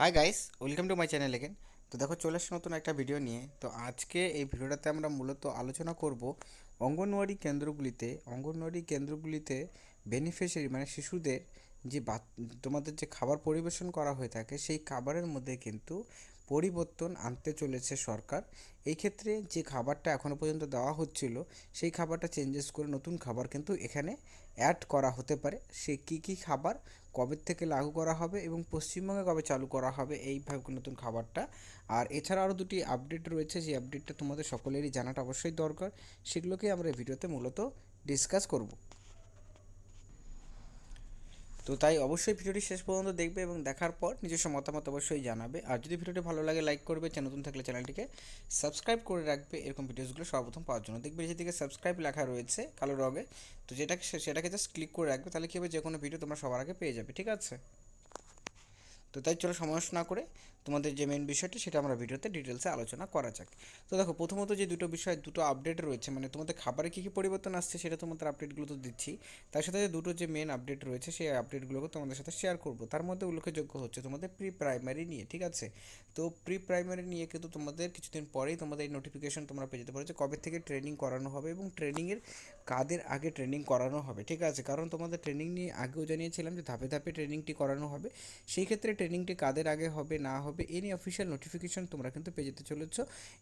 Hi guys welcome to my channel again তো দেখো, চলে আসছে নতুন একটা ভিডিও নিয়ে। তো আজকে এই ভিডিওটাতে আমরা মূলত আলোচনা করব অঙ্গনওয়াড়ি কেন্দ্রগুলিতে অঙ্গনওয়াড়ি কেন্দ্রগুলিতে বেনিফিশিয়ারি মানে শিশুদের যে বা তোমাদের যে খাবার পরিবেশন করা হয়ে থাকে, সেই খাবারের মধ্যে কিন্তু পরিবর্তন আনতে চলেছে সরকার। এই ক্ষেত্রে যে খাবারটা এখনও পর্যন্ত দেওয়া হচ্ছিল, সেই খাবারটা চেঞ্জেস করে নতুন খাবার কিন্তু এখানে অ্যাড করা হতে পারে। সে কী কী খাবার কবে থেকে লাগু করা হবে এবং পশ্চিমবঙ্গে কবে চালু করা হবে এইভাবে নতুন খাবারটা। আর এছাড়া আরও দুটি আপডেট রয়েছে যে আপডেটটা তোমাদের সকলেরই জানাটা অবশ্যই দরকার। সেগুলোকে আমরা ভিডিওতে মূলত ডিসকাস করব। তো তাই অবশ্যই ভিডিওটি শেষ পর্যন্ত দেখবে এবং দেখার পর নিজস্ব মতামত অবশ্যই জানাবে। আর যদি ভিডিওটি ভালো লাগে লাইক করবে নতুন থাকলে চ্যানেলটিকে সাবস্ক্রাইব করে রাখবে। এরকম ভিডিওসগুলো সর্বপ্রথম পাওয়ার জন্য। দেখবে যেদিকে সাবস্ক্রাইব লেখা রয়েছে কালো রঙে। তো যেটাকে সেটাকে জাস্ট ক্লিক করে রাখবে, তাহলে কী হবে? যে কোনো ভিডিও তোমরা সবার আগে পেয়ে যাবে, ঠিক আছে? তো তাই চলো সমস্যা না করে তোমাদের যে মেন বিষয়টি সেটা আমরা ভিডিওতে ডিটেলসে আলোচনা করা যাক। তো দেখো, প্রথমত যে দুটো বিষয়, দুটো আপডেট রয়েছে মানে তোমাদের খাবারে কী কী পরিবর্তন আসছে সেটা তোমাদের আপডেটগুলো তো দিচ্ছি। তার সাথে দুটো যে মেন আপডেট রয়েছে, সেই আপডেটগুলোকে তোমাদের সাথে শেয়ার করব। তার মধ্যে উল্লেখযোগ্য হচ্ছে তোমাদের প্রি প্রাইমারি নিয়ে, ঠিক আছে? তো প্রি প্রাইমারি নিয়ে কিন্তু তোমাদের কিছুদিন পরেই তোমাদের এই নোটিফিকেশন তোমরা পেয়ে যেতে পারো যে কবে থেকে ট্রেনিং করানো হবে এবং ট্রেনিংয়ের কাদের আগে ট্রেনিং করানো হবে, ঠিক আছে? কারণ তোমাদের ট্রেনিং নিয়ে আগেও জানিয়েছিলাম যে ধাপে ধাপে ট্রেনিংটি করানো হবে। সেই ক্ষেত্রে ট্রেনিংটি কাদের আগে হবে, না হবে, এ নিয়ে অফিসিয়াল নোটিফিকেশন তোমরা কিন্তু পেয়ে যেতে চলেছ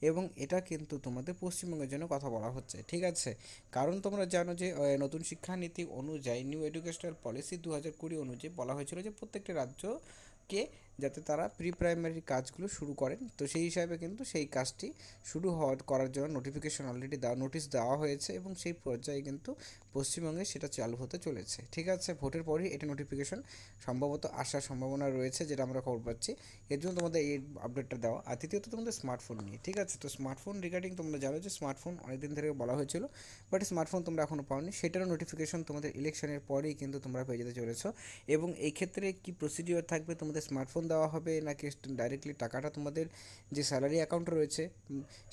এবং এটা কিন্তু তোমাদের পশ্চিমবঙ্গের জন্য কথা বলা হচ্ছে, ঠিক আছে? কারণ তোমরা জানো যে নতুন শিক্ষানীতি অনুযায়ী নিউ এডুকেশনাল পলিসি দু হাজার কুড়ি অনুযায়ী বলা হয়েছিল যে প্রত্যেকটি রাজ্যকে যাতে তারা প্রি প্রাইমারি কাজগুলো শুরু করেন। তো সেই হিসাবে কিন্তু সেই কাজটি শুরু হওয়ার, করার জন্য নোটিফিকেশন অলরেডি দেওয়া নোটিশ দেওয়া হয়েছে এবং সেই পর্যায়ে কিন্তু পশ্চিমবঙ্গে সেটা চালু হতে চলেছে। ঠিক আছে, ভোটের পরই এটা নোটিফিকেশন সম্ভবত আসার সম্ভাবনা রয়েছে যেটা আমরা খবর পাচ্ছি। এর জন্য তোমাদের এই আপডেটটা দেওয়া। আর তৃতীয়ত তোমাদের স্মার্টফোন নিয়ে। ঠিক আছে, তো স্মার্টফোন রিগার্ডিং তোমরা জানো যে স্মার্টফোন অনেকদিন ধরে বলা হয়েছিল বাট স্মার্টফোন তোমরা এখনও পাওনি। সেটারও নোটিফিকেশন তোমাদের ইলেকশনের পরেই কিন্তু তোমরা পেয়ে যেতে চলেছো। এবং এই ক্ষেত্রে কী প্রসিডিওর থাকবে তোমাদের স্মার্টফোন দেওয়া হবে নাকি ডাইরেক্টলি টাকাটা তোমাদের যে স্যালারি অ্যাকাউন্ট রয়েছে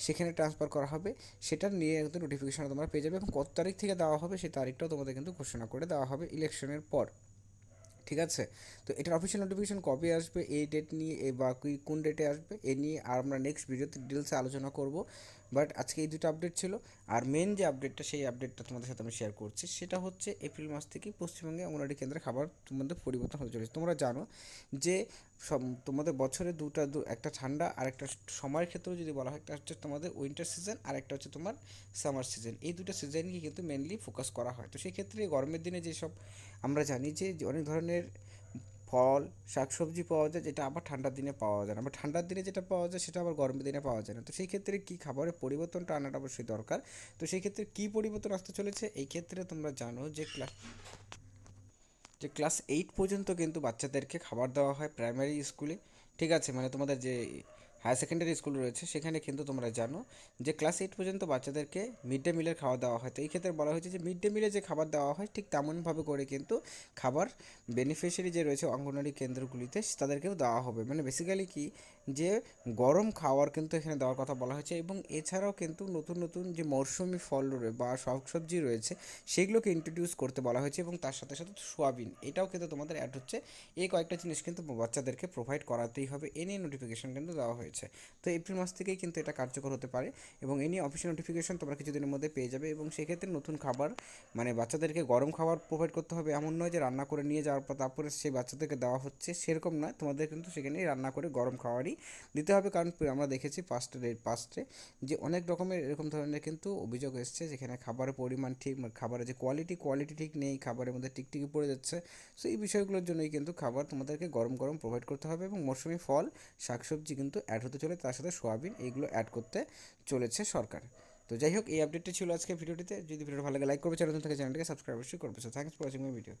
সেখানে ট্রান্সফার করা হবে, সেটা নিয়ে কিন্তু নোটিফিকেশন তোমরা পেয়ে যাবে এবং কত তারিখ থেকে দেওয়া হবে সেই তারিখটাও তোমাদের কিন্তু ঘোষণা করে দেওয়া হবে ইলেকশনের পর। ঠিক আছে? তো এটার অফিসিয়াল নোটিফিকেশন কবে আসবে, এই ডেট নিয়ে বা কোন ডেটে আসবে, এ নিয়ে আর আমরা নেক্সট ভিডিওতে ডিটেলসে আলোচনা করব। বাট আজকে এই দুটো আপডেট ছিল। আর মেন যে আপডেটটা সেই আপডেটটা তোমাদের সাথে আমি শেয়ার করছি, সেটা হচ্ছে এপ্রিল মাস থেকে পশ্চিমবঙ্গে অঙ্গনওয়াড়ি কেন্দ্রে খাবার তোমাদের পরিবর্তন হতে চলেছে। তোমরা জানো যে সব, তোমাদের বছরে দুটা দু, একটা ঠান্ডা আর একটা সময়ের ক্ষেত্রেও যদি বলা হয়, একটা হচ্ছে তোমাদের উইন্টার সিজন আর একটা হচ্ছে তোমার সামার সিজন এই দুটো সিজনকে কিন্তু মেনলি ফোকাস করা হয়। তো সেই ক্ষেত্রে গরমের দিনে যেসব আমরা জানি যে অনেক ধরনের ফল, শাকসবজি পাওয়া যায়, যেটা আবার ঠান্ডার দিনে পাওয়া যায় না। বা ঠান্ডার দিনে যেটা পাওয়া যায়, সেটা আবার গরমের দিনে পাওয়া যায় না। তো সেই ক্ষেত্রে কী খাবারের পরিবর্তনটা আনাটা অবশ্যই দরকার। তো সেই ক্ষেত্রে কী পরিবর্তন আসতে চলেছে? এই ক্ষেত্রে তোমরা জানো যে ক্লাস যে ক্লাস এইট পর্যন্ত কিন্তু বাচ্চাদেরকে খাবার দেওয়া হয় প্রাইমারি স্কুলে। ঠিক আছে? মানে তোমাদের যে হায়ার সেকেন্ডারি স্কুল রয়েছে, সেখানে কিন্তু তোমরা জানো যে ক্লাস এইট পর্যন্ত বাচ্চাদেরকে মিড ডে মিলের খাওয়া দেওয়া হয়। তো এই ক্ষেত্রে বলা হয়েছে যে মিড ডে মিলে যে খাবার দেওয়া হয়, ঠিক তেমনভাবে করে কিন্তু খাবার বেনিফিশিয়ারি যে রয়েছে অঙ্গনওয়াড়ি কেন্দ্রগুলিতে তাদেরকেও দেওয়া হবে। মানে বেসিক্যালি কি যে গরম খাওয়ার কিন্তু এখানে দেওয়ার কথা বলা হয়েছে এবং এছাড়াও কিন্তু নতুন নতুন যে মরশুমি ফল বা শাক সবজি রয়েছে, সেগুলোকে ইন্ট্রোডিউস করতে বলা হয়েছে এবং তার সাথে সাথে সোয়াবিন, এটাও কিন্তু তোমাদের অ্যাড হচ্ছে। এই কয়েকটা জিনিস কিন্তু বাচ্চাদেরকে প্রোভাইড করাতেই হবে। এ নিয়ে নোটিফিকেশন কিন্তু দেওয়া হয়েছে। তো এপ্রিল মাস থেকেই কিন্তু এটা কার্যকর হতে পারে এবং এ নিয়ে অফিসিয়াল নোটিফিকেশন তোমরা কিছুদিনের মধ্যে পেয়ে যাবে এবং সেক্ষেত্রে নতুন খাবার মানে বাচ্চাদেরকে গরম খাবার প্রোভাইড করতে হবে। এমন নয় যে রান্না করে নিয়ে যাওয়ার পর তারপরে সেই বাচ্চাদেরকে দেওয়া হচ্ছে, সেরকম নয়। তোমাদের কিন্তু সেখানেই রান্না করে গরম খাবারই দিতে হবে। কারণ আমরা দেখেছি পাস্টে পাস্টে যে অনেক রকমের এরকম ধরনের কিন্তু অভিযোগ এসছে যেখানে খাবারের পরিমাণ ঠিক খাবারের যে কোয়ালিটি কোয়ালিটি ঠিক নেই, খাবারের মধ্যে টিকটিকি পড়ে যাচ্ছে। সো এই বিষয়গুলোর জন্যই কিন্তু খাবার তোমাদেরকে গরম গরম প্রোভাইড করতে হবে এবং মৌসুমি ফল, শাকসবজি কিন্তু অ্যাড হতে চলে তার সাথে সোয়াবিন এইগুলো অ্যাড করতে চলেছে সরকার। তো যাই হোক, এই আপডেটটি ছিল আজকে ভিডিওটিতে। যদি ভিডিও ভালো লাগে লাইক করবে, চ্যানেল থেকে, চ্যানেলটিকে সাবস্ক্রাইব অবশ্যই করবে। So thanks for watching my video